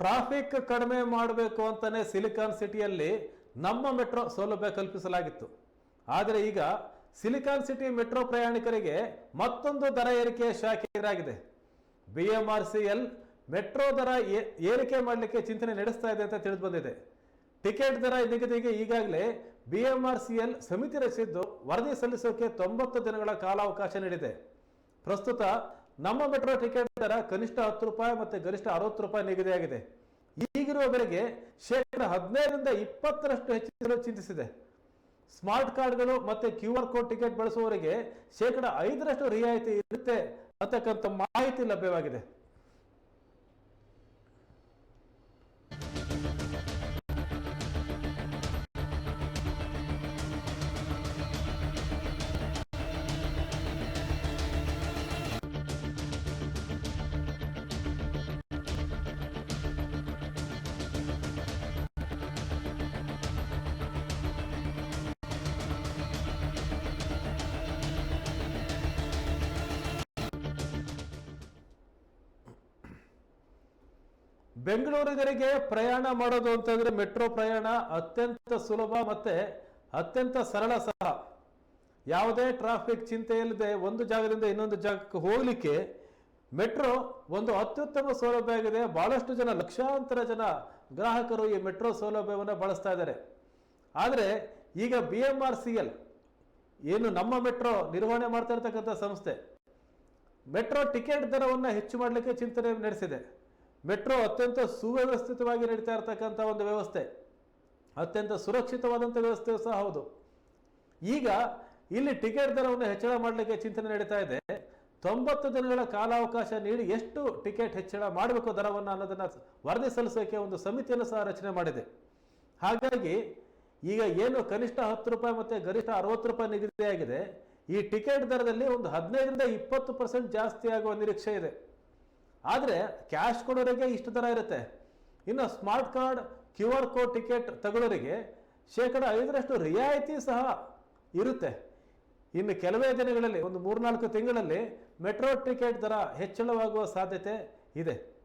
Traffic ಕಡಿಮೆ ಮಾಡಬೇಕು ಅಂತಲೇ ಸಿಲಿಕಾನ್ ಸಿಟಿಯಲ್ಲಿ ನಮ್ಮ ಮೆಟ್ರೋ ಸೌಲಭ್ಯ ಕಲ್ಪಿಸಲಾಗಿತ್ತು. ಆದರೆ ಈಗ ಸಿಲಿಕಾನ್ ಸಿಟಿ ಮೆಟ್ರೋ ಪ್ರಯಾಣಿಕರಿಗೆ ಮತ್ತೊಂದು ದರ ಏರಿಕೆಯ ಶಾಖೆ ಎದುರಾಗಿದೆ B M R C L metro ದರ ಏರಿಕೆ ಮಾಡಲಿಕ್ಕೆ ಚಿಂತನೆ ನಡೆಸ್ತಾ ಇದೆ ಅಂತ ತಿಳಿದು ಬಂದಿದೆ. ಟಿಕೆಟ್ ದರ ನಿಗದಿಗೆ ಈಗಾಗಲೇ B M R C L ಸಮಿತಿ ರಚಿಸಿದ್ದು ವರದಿ ಸಲ್ಲಿಸೋಕೆ ತೊಂಬತ್ತು ದಿನಗಳ ಕಾಲಾವಕಾಶ ನೀಡಿದೆ. ಪ್ರಸ್ತುತ ನಮ್ಮ ಮೆಟ್ರೋ ಟಿಕೆಟ್ ದರ ಕನಿಷ್ಠ ಹತ್ತು ರೂಪಾಯಿ ಮತ್ತೆ ಗರಿಷ್ಠ ಅರವತ್ತು ರೂಪಾಯಿ ನಿಗದಿಯಾಗಿದೆ ಈಗಿರುವ ಬೆಲೆಗೆ ಶೇಕಡ ಹದಿನೈದರಿಂದ ಇಪ್ಪತ್ತರಷ್ಟು ಹೆಚ್ಚಿಸಲು ಚಿಂತಿಸಿದೆ. ಸ್ಮಾರ್ಟ್ ಕಾರ್ಡ್ಗಳು ಮತ್ತೆ ಕ್ಯೂ ಆರ್ ಕೋಡ್ ಟಿಕೆಟ್ ಬಳಸುವವರಿಗೆ ಶೇಕಡ ಐದರಷ್ಟು ರಿಯಾಯಿತಿ ಇರುತ್ತೆ ಅಂತಕ್ಕಂಥ ಮಾಹಿತಿ ಲಭ್ಯವಾಗಿದೆ. ಬೆಂಗಳೂರಿಗರಿಗೆ ಪ್ರಯಾಣ ಮಾಡೋದು ಅಂತಂದ್ರೆ ಮೆಟ್ರೋ ಪ್ರಯಾಣ ಅತ್ಯಂತ ಸುಲಭ ಮತ್ತೆ ಅತ್ಯಂತ ಸರಳ ಸಹ. ಯಾವುದೇ ಟ್ರಾಫಿಕ್ ಚಿಂತೆ ಇಲ್ಲದೆ ಒಂದು ಜಾಗದಿಂದ ಇನ್ನೊಂದು ಜಾಗಕ್ಕೆ ಹೋಗಲಿಕ್ಕೆ ಮೆಟ್ರೋ ಒಂದು ಅತ್ಯುತ್ತಮ ಸೌಲಭ್ಯ ಆಗಿದೆ. ಬಹಳಷ್ಟು ಜನ, ಲಕ್ಷಾಂತರ ಜನ ಗ್ರಾಹಕರು ಈ ಮೆಟ್ರೋ ಸೌಲಭ್ಯವನ್ನು ಬಳಸ್ತಾ ಇದ್ದಾರೆ. ಆದರೆ ಈಗ B M R C L ಏನು ನಮ್ಮ ಮೆಟ್ರೋ ನಿರ್ವಹಣೆ ಮಾಡ್ತಾ ಇರತಕ್ಕಂಥ ಸಂಸ್ಥೆ, ಮೆಟ್ರೋ ಟಿಕೆಟ್ ದರವನ್ನು ಹೆಚ್ಚು ಮಾಡಲಿಕ್ಕೆ ಚಿಂತನೆ ನಡೆಸಿದೆ. ಮೆಟ್ರೋ ಅತ್ಯಂತ ಸುವ್ಯವಸ್ಥಿತವಾಗಿ ನಡೀತಾ ಇರತಕ್ಕಂಥ ಒಂದು ವ್ಯವಸ್ಥೆ, ಅತ್ಯಂತ ಸುರಕ್ಷಿತವಾದಂಥ ವ್ಯವಸ್ಥೆ ಸಹ ಹೌದು. ಈಗ ಇಲ್ಲಿ ಟಿಕೆಟ್ ದರವನ್ನು ಹೆಚ್ಚಳ ಮಾಡಲಿಕ್ಕೆ ಚಿಂತನೆ ನಡೀತಾ ಇದೆ. ತೊಂಬತ್ತು ದಿನಗಳ ಕಾಲಾವಕಾಶ ನೀಡಿ ಎಷ್ಟು ಟಿಕೆಟ್ ಹೆಚ್ಚಳ ಮಾಡಬೇಕು ದರವನ್ನು ಅನ್ನೋದನ್ನು ವರದಿ ಸಲ್ಲಿಸೋಕೆ ಒಂದು ಸಮಿತಿಯನ್ನು ಸಹ ರಚನೆ ಮಾಡಿದೆ. ಹಾಗಾಗಿ ಈಗ ಏನು ಕನಿಷ್ಠ ಹತ್ತು ರೂಪಾಯಿ ಮತ್ತು ಗರಿಷ್ಠ ಅರವತ್ತು ರೂಪಾಯಿ ನಿಗದಿಯಾಗಿದೆ, ಈ ಟಿಕೆಟ್ ದರದಲ್ಲಿ ಒಂದು ಹದಿನೈದರಿಂದ ಇಪ್ಪತ್ತು ಪರ್ಸೆಂಟ್ ಜಾಸ್ತಿ ಆಗುವ ನಿರೀಕ್ಷೆ ಇದೆ. ಆದರೆ ಕ್ಯಾಶ್ ಕೊಡೋರಿಗೆ ಇಷ್ಟು ದರ ಇರುತ್ತೆ. ಇನ್ನು smart card Q R code ticket ತಗೊಳ್ಳೋರಿಗೆ ಶೇಕಡ ಐದರಷ್ಟು ರಿಯಾಯಿತಿ ಸಹ ಇರುತ್ತೆ. ಇನ್ನು ಕೆಲವೇ ದಿನಗಳಲ್ಲಿ, ಒಂದು ಮೂರ್ನಾಲ್ಕು ತಿಂಗಳಲ್ಲಿ ಮೆಟ್ರೋ ಟಿಕೆಟ್ ದರ ಹೆಚ್ಚಳವಾಗುವ ಸಾಧ್ಯತೆ ಇದೆ.